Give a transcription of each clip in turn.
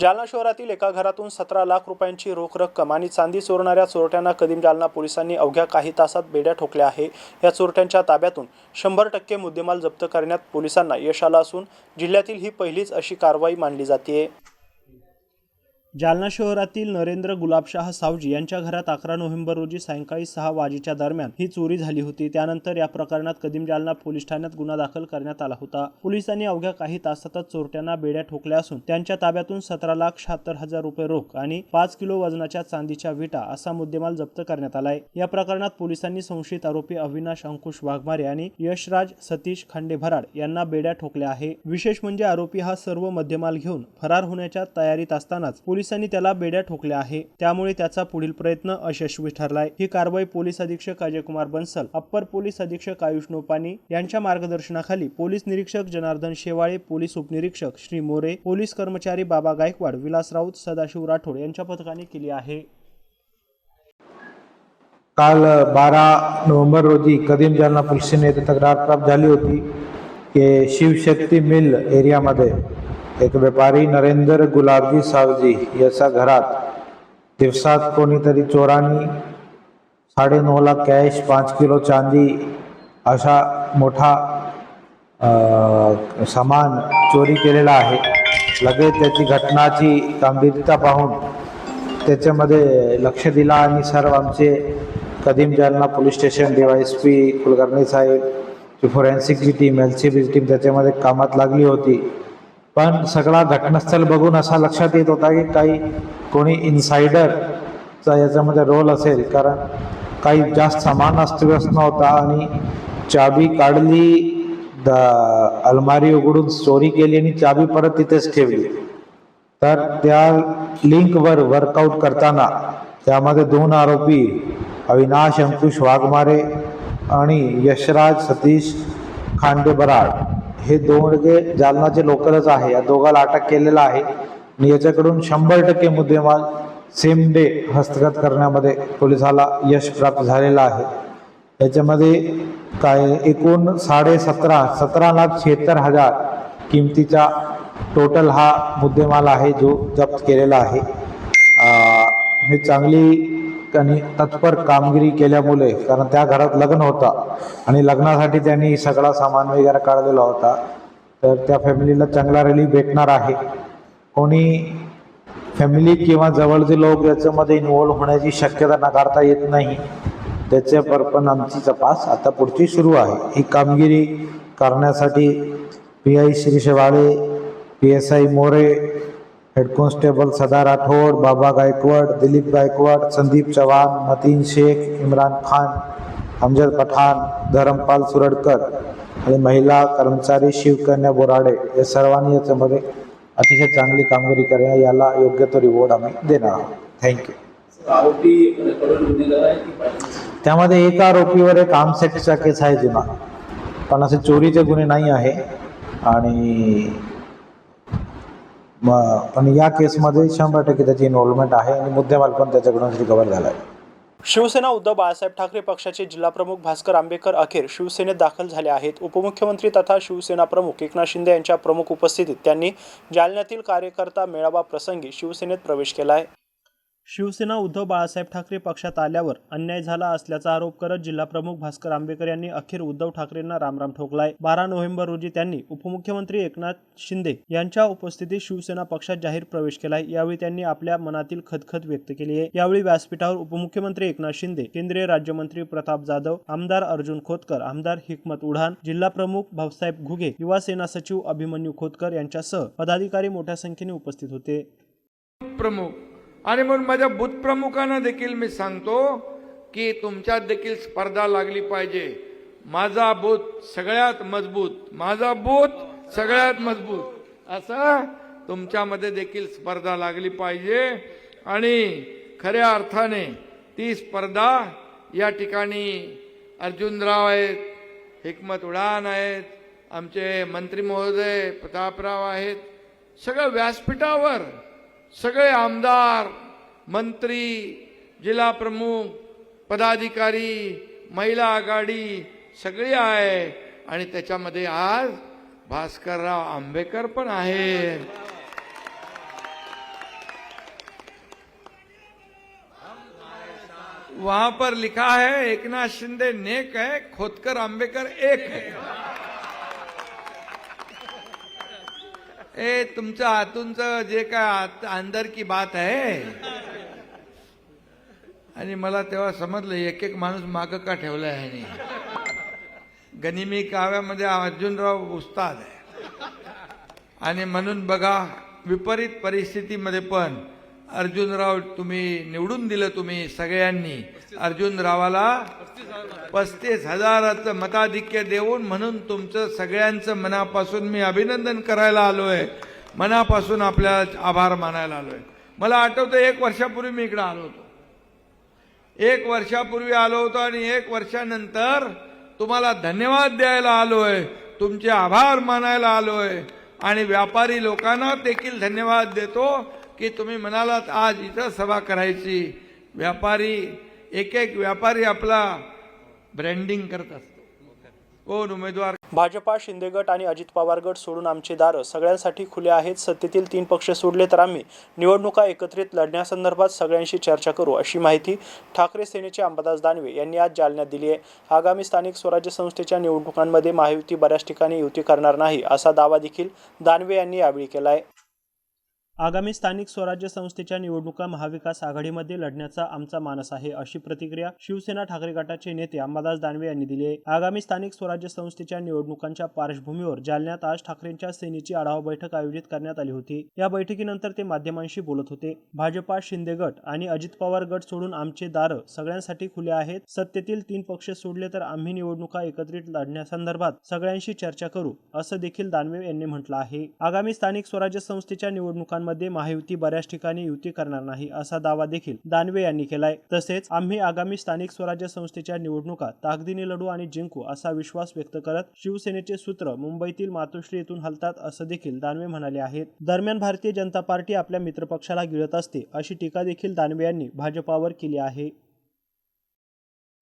Jalna शहरातील एका घरातून सतरा लाख रुपयांची रोख रक्कम आणि चांदी चोरणाऱ्या चोरट्यांना कदीम जालना पोलिसांनी अवघ्या काही तासात बेड्या ठोकल्या आहे. या चोरट्यांच्या ताब्यातून शंभर टक्के मुद्देमाल जप्त करण्यात पोलिसांना यश आलं असून जिल्ह्यातील ही पहिलीच अशी कारवाई मानली जाते जालना शहरातील नरेंद्र गुलाबशाह सावजी यांच्या घरात अकरा नोव्हेंबर रोजी सायंकाळी सहा वाजेच्या दरम्यान ही चोरी झाली होती. त्यानंतर या प्रकरणात कदीम जालना पोलीस ठाण्यात गुन्हा दाखल करण्यात आला होता. पोलिसांनी अवघ्या काही तासातच चोरट्यांना बेड्या ठोकल्या असून त्यांच्या ताब्यातून सतरा लाख शहात्तर हजार रुपये रोख आणि पाच किलो वजनाच्या चांदीच्या विटा असा मुद्देमाल जप्त करण्यात आलाय. या प्रकरणात पोलिसांनी संशयित आरोपी अविनाश अंकुश वाघमारे आणि यशराज सतीश खांडे भराड यांना बेड्या ठोकल्या आहे. विशेष म्हणजे आरोपी हा सर्व मध्यमाल घेऊन फरार होण्याच्या तयारीत असतानाच पोलीस पोलिसांनी त्याला बेड्या ठोकल्या आहे. त्यामुळे त्याचा पुढील प्रयत्न अयशस्वी ठरलाय. ही कारवाई पोलीस अधीक्षक अजयकुमार बन्सल अप्पर पोलीस अधीक्षक आयुष नोपानी यांच्या मार्गदर्शनाखाली पोलीस निरीक्षक जनार्दन शेवाळे पोलीस उपनिरीक्षक श्री मोरे पोलीस कर्मचारी बाबा गायकवाड विलास राऊत सदाशिव राठोड यांच्या पथकाने केली आहे. काल बारा नोव्हेंबर रोजी कदीम जालना पोलीस येथे तक्रार प्राप्त झाली होती की शिवशक्ती मिल एरियामध्ये एक व्यापारी नरेंद्र गुलाबजी सावजी याच्या घरात दिवसात कोणीतरी चोरांनी साडे नऊला कॅश पाच किलो चांदी अशा मोठा अ, सामान चोरी केलेला आहे. लगेच त्याची घटनाची गंभीरता पाहून त्याच्यामध्ये लक्ष दिला आणि सर्व आमचे Kadim Jalna police station D Y S P Kulkarni साहेब फोरेन्सिकची टीम एल सी बीची टीम त्याच्यामध्ये कामात लागली होती. पण सगळा घटनास्थळ बघून असा लक्षात येत होता की काही कोणी इन्सायडरचा याच्यामध्ये रोल असेल. कारण काही जास्त सामान अस्तव्यस्त नव्हता आणि चाबी काढली द अलमारी उघडून चोरी केली आणि चाबी परत तिथेच ठेवली. तर त्या लिंकवर वर्कआउट करताना त्यामध्ये दोन आरोपी अविनाश अंकुश वाघमारे आणि यशराज सतीश खांडेबराड हे दोघे जालनाचे लोकलच आहे या दोघाला अटक केलेला आहे. आणि याच्याकडून शंभर टक्के मुद्देमाल सेम डे हस्तगत करण्यामध्ये पोलिसाला यश प्राप्त झालेलं आहे. याच्यामध्ये काय एकूण साडे सतरा सतरा लाख शहात्तर हजार किमतीचा टोटल हा मुद्देमाल आहे जो जप्त केलेला आहे. हे चांगली आणि तत्पर कामगिरी केल्यामुळे कारण त्या घरात लग्न होता आणि लग्नासाठी त्यांनी सगळा सामान वगैरे काढलेला होता तर त्या फॅमिलीला चांगला रिलीफ भेटणार आहे. कोणी फॅमिली किंवा जवळचे लोक याच्यामध्ये इन्वॉल्व होण्याची शक्यता नाकारता येत नाही. त्याच्यावर पण आमची तपास आता पुढची सुरू आहे. ही कामगिरी करण्यासाठी P I Shri Shewale P S I More head constable Sada Rathod Baba Gaikwad Dilip Gaikwad Sandeep Chavan Mateen Shaikh Imran Khan Amjad Pathan Dharampal Suradkar आणि महिला कर्मचारी शिवकन्या बोराडे या सर्वांनी याच्यामध्ये अतिशय चांगली कामगिरी करेल याला योग्य तो रिवॉर्ड आम्ही देणार आहोत. थँक्यू त्यामध्ये एका आरोपीवर एक आर्म केस आहे जुना. पण असे चोरीचे गुन्हे नाही आहे. आणि मग पण या केसमध्ये शंभर टक्के त्याची इन्व्हॉल्वमेंट आहे आणि मुद्देमाल पण त्याच्याकडून रिकवर झाला आहे शिवसेना उद्धव बाळासाहेब ठाकरे पक्षाचे जिल्हाप्रमुख भास्कर आंबेकर अखेर शिवसेनेत दाखल झाले आहेत. उपमुख्यमंत्री तथा शिवसेना प्रमुख एकनाथ शिंदे यांच्या प्रमुख उपस्थितीत त्यांनी जालन्यातील कार्यकर्ता मेळावा प्रसंगी शिवसेनेत प्रवेश केला आहे शिवसेना उद्धव बाळासाहेब ठाकरे पक्षात आल्यावर अन्याय झाला असल्याचा आरोप करत जिल्हाप्रमुख भास्कर आंबेकर यांनी अखेर उद्धव ठाकरेंना रामराम ठोकलाय. बारा नोव्हेंबर रोजी त्यांनी उपमुख्यमंत्री एकनाथ शिंदे यांच्या उपस्थितीत शिवसेना पक्षात जाहीर प्रवेश केलाय. यावेळी त्यांनी आपल्या मनातील खदखद व्यक्त केली आहे. यावेळी व्यासपीठावर उपमुख्यमंत्री एकनाथ शिंदे केंद्रीय राज्यमंत्री प्रताप जाधव आमदार अर्जुन खोतकर आमदार हिकमत उढान जिल्हाप्रमुख भाऊसाहेब घुगे युवा सेना सचिव अभिमन्यू खोतकर यांच्यासह पदाधिकारी मोठ्या संख्येने उपस्थित होते. प्रमुख आणि म्हणून माझ्या बुथप्रमुखांना देखील मी सांगतो की तुमच्यात देखील स्पर्धा लागली पाहिजे. माझा बूथ सगळ्यात मजबूत माझा बूथ सगळ्यात मजबूत. असं तुमच्यामध्ये देखील स्पर्धा लागली पाहिजे. आणि खऱ्या अर्थाने ती स्पर्धा या ठिकाणी अर्जुनराव आहेत हिकमत उडान आहेत आमचे मंत्री महोदय प्रतापराव आहेत सगळं व्यासपीठावर सगळे आमदार मंत्री जिल्हा प्रमुख पदाधिकारी महिला आघाडी सगळी आहे. आणि त्याच्यामध्ये आज भास्करराव आंबेकर पण आहे वहां पर लिखा है एकनाथ शिंदे नेक है खोदकर आंबेकर एक है. ए तुमचं आतूनचं जे काय अंदर की बात आहे. आणि मला तेव्हा समजलं एक एक माणूस माग का ठेवला आहे ह्याने? गनिमी काव्यामध्ये अर्जुनराव उस्ताद आहे. आणि म्हणून बघा विपरीत परिस्थितीमध्ये पण अर्जुनराव तुम्ही निवडून दिलं तुम्ही सगळ्यांनी. अर्जुनरावाला पस्तीस हजाराचं मताधिक्य देऊन म्हणून तुमचं सगळ्यांचं मनापासून मी अभिनंदन करायला आलो आहे मनापासून आपल्याला आभार मानायला आलोय. मला आठवतं एक वर्षापूर्वी मी इकडं आलो होतो. एक वर्षापूर्वी आलो होतो आणि एक वर्षानंतर तुम्हाला धन्यवाद द्यायला आलो आहे तुमचे आभार मानायला आलो आहे आणि व्यापारी लोकांना देखील धन्यवाद देतो की तुम्ही म्हणालात आज इथं सभा करायची. व्यापारी एक एक व्यापारी आपला ब्रँडिंग करत असतो. कोण उमेदवार? भाजपा शिंदे गट आणि अजित पवार गट सोडून आमचे दारं सगळ्यांसाठी खुले आहेत. सत्तेतील तीन पक्ष सोडले तर आम्ही निवडणुका एकत्रित लढण्यासंदर्भात सगळ्यांशी चर्चा करू अशी माहिती ठाकरे सेनेचे अंबादास दानवे यांनी आज जालन्यात दिली आहे. आगामी स्थानिक स्वराज्य संस्थेच्या निवडणुकांमध्ये महायुती बऱ्याच ठिकाणी युती करणार नाही असा दावा देखील दानवे यांनी यावेळी केला आहे. आगामी स्थानिक स्वराज्य संस्थेच्या निवडणुका महाविकास आघाडीमध्ये लढण्याचा आमचा मानस आहे अशी प्रतिक्रिया शिवसेना ठाकरे गटाचे नेते अंबादास दानवे यांनी दिली आहे. आगामी स्थानिक स्वराज्य संस्थेच्या निवडणुकांच्या पार्श्वभूमीवर जालन्यात आज ठाकरेंच्या सेनेची आढावा बैठक आयोजित करण्यात आली होती. या बैठकीनंतर ते माध्यमांशी बोलत होते. भाजपा शिंदे गट आणि अजित पवार गट सोडून आमचे दार सगळ्यांसाठी खुले आहेत. सत्तेतील तीन पक्ष सोडले तर आम्ही निवडणुका एकत्रित लढण्यासंदर्भात सगळ्यांशी चर्चा करू असं देखील दानवे यांनी म्हटलं आहे. आगामी स्थानिक स्वराज्य संस्थेच्या निवडणुकांना निवडणुकांमध्ये महायुती बऱ्याच ठिकाणी युती करणार नाही असा दावा देखील दानवे यांनी केलाय. तसेच आम्ही आगामी स्थानिक स्वराज्य संस्थेच्या निवडणुका ताकदीने लढू आणि जिंकू असा विश्वास व्यक्त करत शिवसेनेचे सूत्र मुंबईतील मातोश्री येथून हलतात असं देखील दानवे म्हणाले आहेत. दरम्यान भारतीय जनता पार्टी आपल्या मित्रपक्षाला गिळत असते अशी टीका देखील दानवे यांनी भाजपावर केली आहे.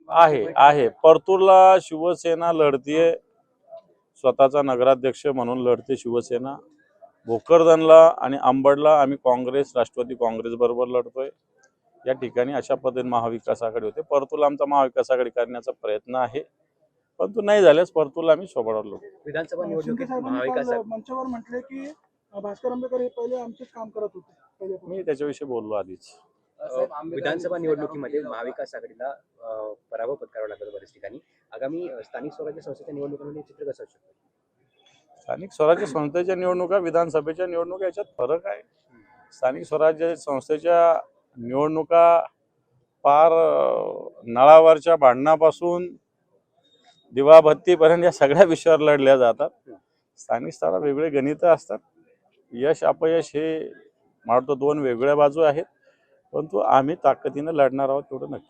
आहे आहे. परतूरला शिवसेना लढतीये स्वतःचा नगराध्यक्ष म्हणून लढते शिवसेना. भोकरदनला आणि अंबडला आम्ही काँग्रेस राष्ट्रवादी काँग्रेस बरोबर लढतोय. या ठिकाणी अशा पद्धतीने महाविकास आघाडी होते. परतूरला आमचा महाविकास आघाडी करण्याचा प्रयत्न आहे. परंतु नाही झाल्यास परतूरला आम्ही सोबत लढू. विधानसभा मंचावर म्हटले की भास्कर आंबेकर हे पहिले आमचेच काम करत होते. मी त्याच्याविषयी बोललो आधीच. विधानसभा निवडणुकीमध्ये महाविकास आघाडीला पराभव पत्करावा लागला बऱ्याच ठिकाणी. आगामी स्थानिक स्वराज्य संस्थेच्या निवडणुकीमध्ये चित्र कसं असू शकतं? स्थानिक स्वराज्य संस्थेच्या निवडणुका विधानसभेच्या निवडणुका याच्यात फरक आहे. स्थानिक स्वराज्य संस्थेच्या निवडणुका पार नळावरच्या भांडणापासून दिवाबत्तीपर्यंत या सगळ्या विषयावर लढल्या जातात. स्थानिक स्तरावर वेगळे गणित असतात. यश अपयश हे मला वाटतं दोन वेगळ्या बाजू आहेत. परंतु आम्ही ताकदीनं लढणार आहोत तेवढं नक्की.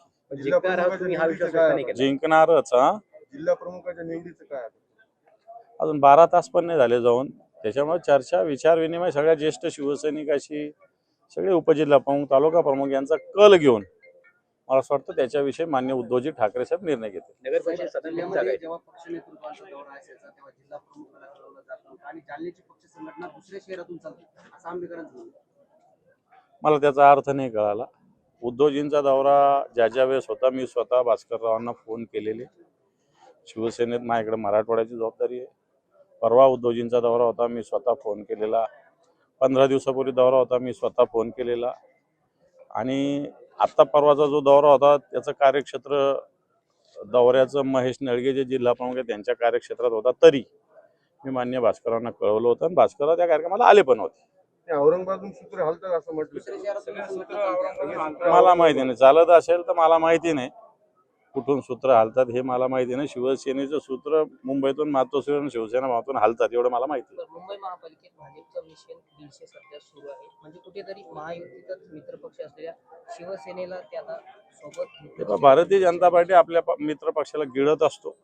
हा जिंकणारच हा. जिल्हा प्रमुखाच्या निवडीचं काय अजून बारा तास पण नाही झाले जाऊन. त्याच्यामुळे चर्चा विचार विनिमय सगळ्या ज्येष्ठ शिवसैनिकाशी सगळे उपजिल्हा प्रमुख तालुका प्रमुख यांचा कल घेऊन मला असं वाटतं त्याच्याविषयी मान्य उद्धवजी ठाकरे साहेब निर्णय घेतील. नगर परिषद साधारण किती जागा आहेत जेव्हा पक्ष नेतृत्वाचा दौरा असायचा तेव्हा जिल्हा प्रमुखाला कळवलं जात नव्हतं आणि जालन्याची पक्ष संघटना दुसऱ्या शहरातून चालते. असं आंबेकरांचं म्हणणं. मला त्याचा अर्थ नाही कळाला. उद्धवजींचा दौरा ज्या ज्या वेळेस होता मी स्वतः भास्कररावांना फोन केलेले. शिवसेनेत माझ्याकडे मराठवाड्याची जबाबदारी आहे. परवा उद्धवजींचा दौरा होता मी स्वतः फोन केलेला. पंधरा दिवसापूर्वी दौरा होता मी स्वतः फोन केलेला. आणि आत्ता परवाचा जो दौरा होता त्याचं कार्यक्षेत्र दौऱ्याचं महेश नळगे जे जिल्हा प्रमुख आहे त्यांच्या कार्यक्षेत्रात होता तरी. मी मान्य भास्करांना कळवलं होतं आणि भास्करराव त्या कार्यक्रमाला आले पण होते. औरंगाबादून सूत्र हलतात असं म्हटलं. दुसऱ्या शहरातून संघटना चालते. मला माहिती नाही. चालत असेल तर मला माहिती नाही. कुठून सूत्र हालतात हे मला माहिती नाही. शिवसेनेचं सूत्र मुंबईतून मातोश्रीवरून शिवसेना मातून हालतात एवढं मला माहिती आहे. तर मुंबई महापालिकेत भाजपचा मिशन दीडशे सध्या सुरू आहे. म्हणजे कुठेतरी महायुतीतच मित्रपक्ष असलेल्या शिवसेनेला ते आता सोबत पहा, भारतीय जनता पार्टी आपल्या मित्र पक्षाला गिळत असतो.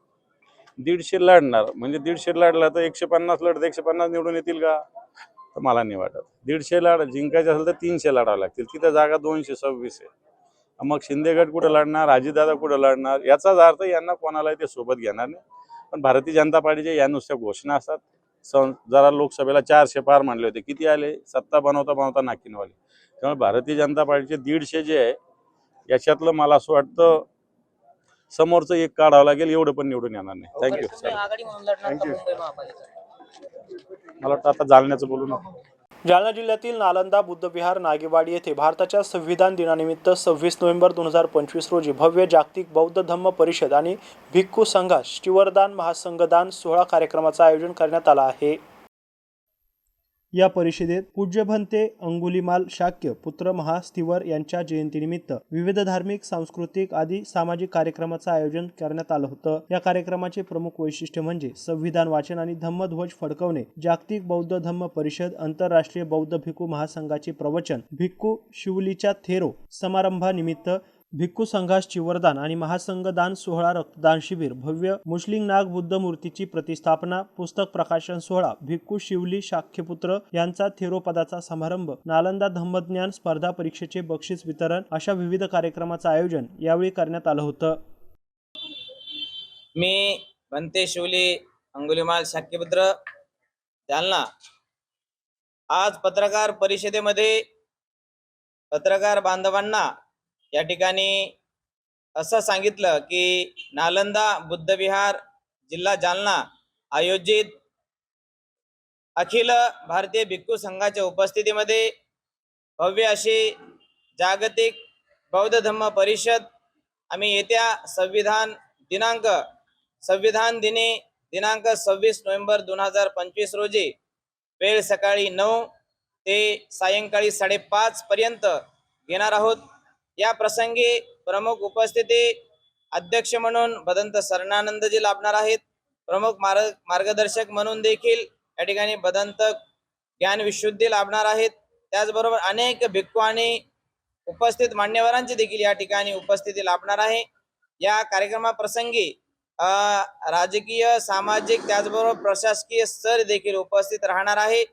दीडशे लढणार. म्हणजे दीडशे लढला तर एकशे पन्नास लढत एकशे पन्नास निवडून येतील का? तर मला नाही वाटत. दीडशे लढ जिंकायचे असेल तर तीनशे लढावं लागतील. तिथं जागा दोनशे सव्वीस आहे. मग शिंदेगड कुठं लढणार? अजितदादा कुठं लढणार? याचाच अर्थ यांना कोणालाही ते सोबत घेणार नाही. पण भारतीय जनता पार्टीच्या या नुसत्या घोषणा असतात. सं जरा लोकसभेला चारशे पार म्हणले होते. किती आले? सत्ता बनवता बनवता नाकीनवाले. त्यामुळे भारतीय जनता पार्टीचे दीडशे जे आहे याच्यातलं मला असं वाटतं समोरचं एक काढावं लागेल. एवढं पण निवडून येणार नाही. थँक्यू महापालिका मला वाटतं आता जालन्याचं बोलू नका. जालना जिल्ह्यातील नालंदा बुद्धविहार नागेवाडी येथे भारताच्या संविधान दिनानिमित्त सव्वीस नोव्हेंबर दोन हजार पंचवीस रोजी भव्य जागतिक बौद्ध धम्म परिषद आणि भिक्खू संघास शिवरदान महासंघदान सोहळा कार्यक्रमाचं आयोजन करण्यात आलं आहे. या परिषदेत पूज्य भंते अंगुलीमाल शाक्य पुत्र महास्थिवर यांच्या जयंतीनिमित्त विविध धार्मिक सांस्कृतिक आदी सामाजिक कार्यक्रमाचं आयोजन करण्यात आलं होतं. या कार्यक्रमाचे प्रमुख वैशिष्ट्य म्हणजे संविधान वाचन आणि धम्मध्वज फडकवणे. जागतिक बौद्ध धम्म परिषद आंतरराष्ट्रीय बौद्ध भिक्खू महासंघाचे प्रवचन भिक्खू शिवलीच्या थेरो समारंभानिमित्त भिक्खू संघास चिवरदान आणि महासंघ दान सोहळा रक्तदान शिबिर भव्य मुस्लिम नाग बुद्ध मूर्तीची प्रतिस्थापना पुस्तक प्रकाशन सोहळा भिक्खू शिवली शाख्यपुत्र यांचा थेरोपदाचा समारंभ नालंदा धम्मज्ञान स्पर्धा परीक्षेचे बक्षीस वितरण अशा विविध कार्यक्रमाचं आयोजन यावेळी करण्यात आलं होतं. मी बनते शिवली अंगुलीमाल शाख्यपुत्र जालना आज पत्रकार परिषदेमध्ये पत्रकार बांधवांना या ठिकाणी असं सांगितलं की नालंदा बुद्धविहार जिल्हा जालना आयोजित अखिल भारतीय भिक्खू संघाच्या उपस्थितीमध्ये भव्य अशी जागतिक बौद्ध धम्म परिषद आम्ही येत्या संविधान दिनांक संविधान दिनी दिनांक सव्वीस नोव्हेंबर दोन हजार पंचवीस रोजी वेळ सकाळी नऊ ते सायंकाळी साडेपाच पर्यंत घेणार आहोत. या प्रसंगी प्रमुख उपस्थिती अध्यक्ष म्हणून भदंत सरणानंदजी लाभणार आहेत. प्रमुख मार्ग मार्गदर्शक म्हणून देखील या ठिकाणी भदंत ज्ञान विशुद्धी लाभणार आहेत. त्याचबरोबर अनेक भिक्खू आणि उपस्थित मान्यवरांची देखील या ठिकाणी उपस्थिती लाभणार आहे. या कार्यक्रमाप्रसंगी राजकीय सामाजिक त्याचबरोबर प्रशासकीय स्तर देखील उपस्थित राहणार आहे.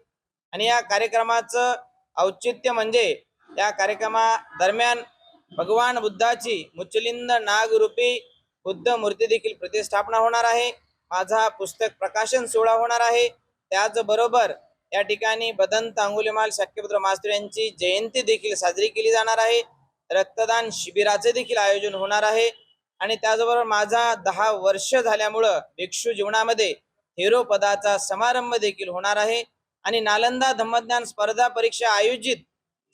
आणि या कार्यक्रमाचं औचित्य म्हणजे या कार्यक्रमा दरम्यान भगवान बुद्धाची मुचलिंद नागरूपी बुद्ध मूर्ती देखील प्रतिष्ठापना होणार आहे. माझा पुस्तक प्रकाशन सोहळा होणार आहे. त्याचबरोबर या ठिकाणी बदंत अंगुलीमाल शक्यपुत्र मास्तर यांची जयंती देखील साजरी केली जाणार आहे. रक्तदान शिबिराचे देखील आयोजन होणार आहे. आणि त्याचबरोबर माझा दहा वर्ष झाल्यामुळं भिक्षू जीवनामध्ये हिरो पदाचा समारंभ देखील होणार आहे. आणि नालंदा धम्मज्ञान स्पर्धा परीक्षा आयोजित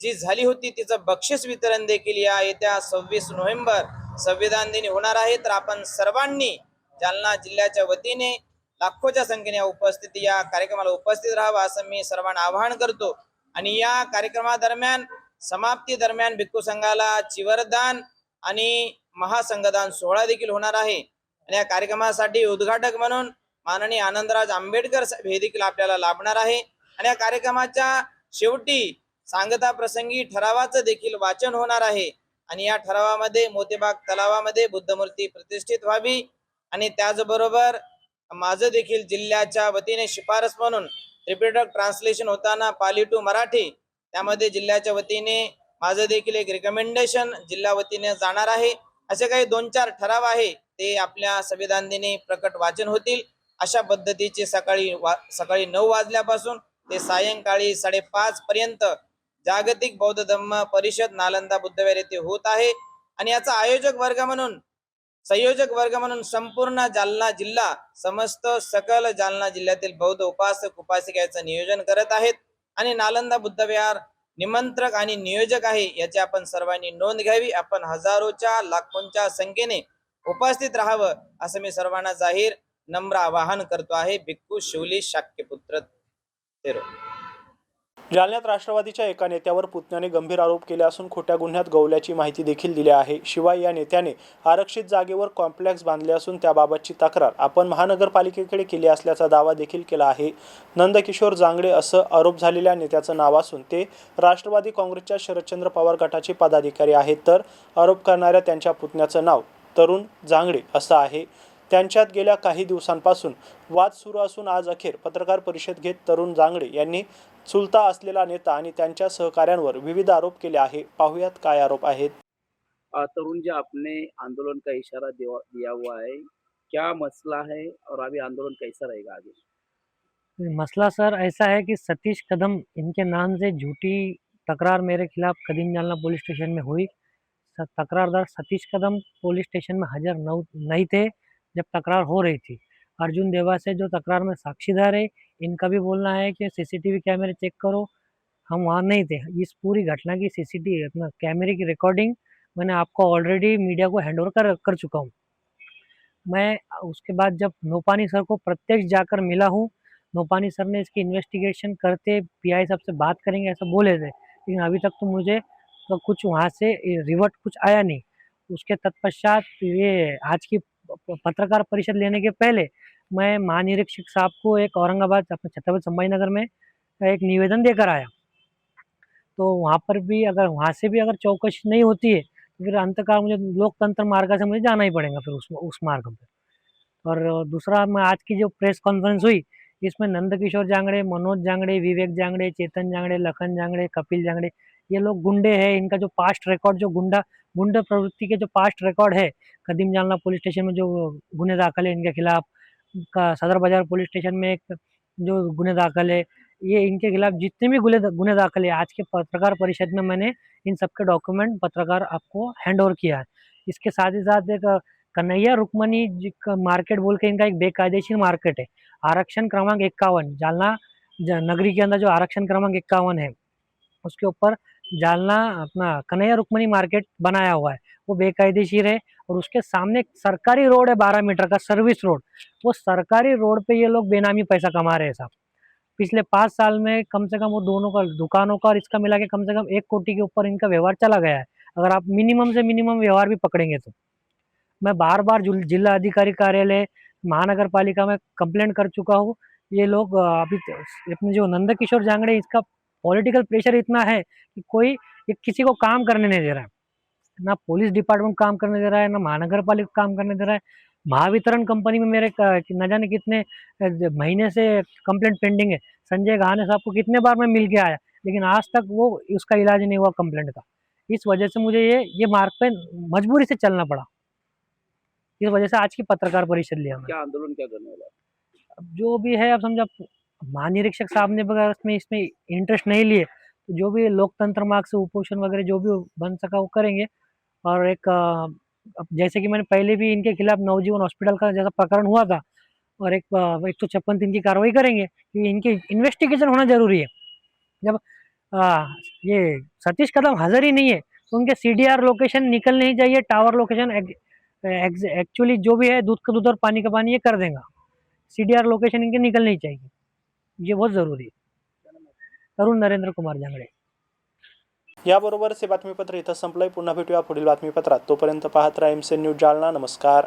जी झाली होती तिचं बक्षीस वितरण देखील या येत्या सव्वीस नोव्हेंबर संविधान दिनी होणार आहे. तर आपण सर्वांनी जालना जिल्ह्याच्या वतीने लाखोच्या संख्येने उपस्थिती या कार्यक्रमाला उपस्थित राहावा असं मी सर्वांना आवाहन करतो. आणि या कार्यक्रमादरम्यान समाप्ती दरम्यान भिक्खू संघाला चिवरदान आणि महासंघदान सोहळा देखील होणार आहे. आणि या कार्यक्रमासाठी उद्घाटक म्हणून माननीय आनंदराज आंबेडकर साहेब हे देखील आपल्याला लाभणार आहे. आणि या कार्यक्रमाच्या शेवटी सांगता प्रसंगी ठरावाचं देखील वाचन होणार आहे. आणि या ठरावामध्ये मोतेबाग तलावामध्ये बुद्धमूर्ती प्रतिष्ठित व्हावी. आणि त्याचबरोबर माझं देखील जिल्ह्याच्या वतीने शिफारस म्हणून रिपीटर ट्रान्सलेशन होताना पाली टू मराठी त्यामध्ये जिल्ह्याच्या वतीने माझं देखील एक रिकमेंडेशन जिल्हा वतीने जाणार आहे. असे काही दोन चार ठराव आहे ते आपल्या संविधान दिनी प्रकट वाचन होतील. अशा पद्धतीचे सकाळी वा सकाळी नऊ वाजल्यापासून ते सायंकाळी साडेपाच पर्यंत जागतिक बौद्ध धम्म परिषद नालंदा बुद्धवेर येथे होत आहे. आणि याचा आयोजक वर्ग म्हणून संयोजक वर्ग म्हणून संपूर्ण जालना जिल्हा समस्त सकल जालना जिल्ह्यातील बौद्ध उपासक उपासिका याचं नियोजन करत आहेत. आणि नालंदा बुद्धविहार निमंत्रक आणि नियोजक आहे याची आपण सर्वांनी नोंद घ्यावी. आपण हजारोच्या लाखोंच्या संख्येने उपस्थित राहावं असं मी सर्वांना जाहीर नम्र आवाहन करतो आहे. भिक्खू शिवली शाक्यपुत्र तेरो. जालन्यात राष्ट्रवादीच्या एका नेत्यावर पुतण्याने गंभीर आरोप केले असून खोट्या गुन्ह्यात गवल्याची माहिती देखील दिली आहे. शिवाय या नेत्याने आरक्षित जागेवर कॉम्प्लेक्स बांधले असून त्याबाबतची तक्रार आपण महानगरपालिकेकडे केली असल्याचा दावा देखील केला आहे. नंदकिशोर जांगडे असं आरोप झालेल्या नेत्याचं नाव असून ते राष्ट्रवादी काँग्रेसच्या शरदचंद्र पवार गटाचे पदाधिकारी आहेत. तर आरोप करणाऱ्या त्यांच्या पुतण्याचं नाव तरुण जांगडे असं आहे. त्यांच्यात गेल्या काही दिवसांपासून वाद सुरू असून आज अखेर पत्रकार परिषद घेत तरुण जांगडे यांनी चुलता असलेला नेता आणि त्यांच्या सहकाऱ्यांवर विविध आरोप केले आहे. पाहुयात काय आरोप आहेत? तरुण जी आपने आंदोलन का इशारा दिया दिया हुआ है क्या मसला है और अभी आंदोलन कैसा रहेगा आगे? मसला सर ऐसा है कि सतीश कदम इनके नाम से झूठी तकरार मेरे खिलाफ कदीम जालना पुलिस स्टेशन में हुई। तकरारदार सतीश कदम पुलिस स्टेशन में हाजिर नहीं थे जब तकरार हो रही थी। अर्जुन देवा से जो तकरार में साक्षीदार है इनका भी बोलना है कि सीसीटीवी कैमरे चेक करो। हम वहाँ नहीं थे। इस पूरी घटना की सीसीटीवी अपना कैमरे की रिकॉर्डिंग मैंने आपको ऑलरेडी मीडिया को हैंड ओवर कर कर चुका हूँ। मैं उसके बाद जब नोपानी सर को प्रत्यक्ष जाकर मिला हूँ, नोपानी सर ने इसकी इन्वेस्टिगेशन करते पीआई साहब से बात करेंगे, ऐसा बोले थे। लेकिन अभी तक तो मुझे तो कुछ वहाँ से रिवर्ट कुछ आया नहीं। उसके तत्पश्चात ये आज की पत्रकार परिषद लेने के पहले मैं महानिरीक्षक साहब को एक औरंगाबाद, अपने छत्रपति संभाजी नगर में एक निवेदन देकर आया। तो वहाँ पर भी अगर, वहाँ से भी अगर चौकशी नहीं होती है तो फिर अंतकाल मुझे लोकतंत्र मार्ग से मुझे जाना ही पड़ेगा फिर उस उस मार्ग पर। और दूसरा मैं आज की जो प्रेस कॉन्फ्रेंस हुई, इसमें नंदकिशोर जांगड़े, मनोज जांगड़े, विवेक जांगड़े, चेतन जांगड़े, लखन जांगड़े, कपिल जांगड़े, ये लोग गुंडे हैं। इनका जो पास्ट रिकॉर्ड, जो गुंडा गुंडा प्रवृत्ति के जो पास्ट रिकॉर्ड है, कदीम जालना पुलिस स्टेशन में जो गुने दाखिल है, इनके खिलाफ का सदर बाज़ार पुलिस स्टेशन में एक जो गुने दाखिल है, ये इनके खिलाफ जितने भी गुले गुने दाखिल है, आज के पत्रकार परिषद में मैंने इन सबके डॉक्यूमेंट पत्रकार आपको हैंड ओवर किया है। इसके साथ ही साथ एक कन्हैया रुक्मणी मार्केट बोल के इनका एक बेकायदेशीर मार्केट है, आरक्षण क्रमांक इक्यावन, जालना नगरी के अंदर जो आरक्षण क्रमांक इक्यावन है, उसके ऊपर जालना अपना कन्हैया रुक्मणी मार्केट बनाया हुआ है। वो बेकायदेशीर है और उसके सामने सरकारी रोड है बारह मीटर का, सर्विस रोड। वो सरकारी रोड पे ये लोग बेनामी पैसा कमा रहे हैं साहब। पिछले पाँच साल में कम से कम वो दोनों का, दुकानों का और इसका मिला के कम से कम एक कोटी के ऊपर इनका व्यवहार चला गया है। अगर आप मिनिमम से मिनिमम व्यवहार भी पकड़ेंगे तो। मैं बार बार जिला अधिकारी कार्यालय महानगर पालिका में कंप्लेंट कर चुका हूँ। ये लोग अभी तो अपने जो नंदकिशोर जांगड़े इसका पॉलिटिकल प्रेशर इतना है कि कोई किसी को काम करने नहीं दे रहा है। ना पुलिस डिपार्टमेंट काम करने दे रहा है ना महानगर पालिका काम करने दे रहा है। महावितरण कंपनी में मेरे न जाने कितने महीने से कंप्लेंट पेंडिंग है। संजय घाने साहब को कितने बार मैं मिल के आया लेकिन आज तक वो उसका इलाज नहीं हुआ कंप्लेंट का। इस वजह से मुझे ये ये मार्ग पे मजबूरी से चलना पड़ा। इस वजह से आज की पत्रकार परिषद लिया क्या आंदोलन क्या करने वाला अब जो भी है अब समझा महानिरीक्षक साहब ने अगर इसमें इसमें इंटरेस्ट नहीं लिए तो जो भी लोकतंत्र मार्ग से उपोषण वगैरह जो भी बन सका वो करेंगे। और एक जैसे कि मैंने पहले भी इनके खिलाफ नवजीवन हॉस्पिटल का जैसा प्रकरण हुआ था और एक एक सौ छप्पन दिन की कार्रवाई करेंगे क्योंकि इनकी इन्वेस्टिगेशन होना ज़रूरी है। जब अ, ये सतीश कदम हाजिर ही नहीं है तो उनके सीडीआर लोकेशन निकलनी ही चाहिए टावर लोकेशन एक्चुअली जो भी है दूध का दूध और पानी का पानी ये कर देगा। सी लोकेशन इनके निकलनी ही चाहिए। ये बहुत ज़रूरी है। तरुण नरेंद्र कुमार जांगड़े। याबरोबरच हे बातमीपत्र इथं संपलंय. पुन्हा भेटूया पुढील बातमीपत्रात. तोपर्यंत पाहत राहा एम सी न्यूज जालना. नमस्कार.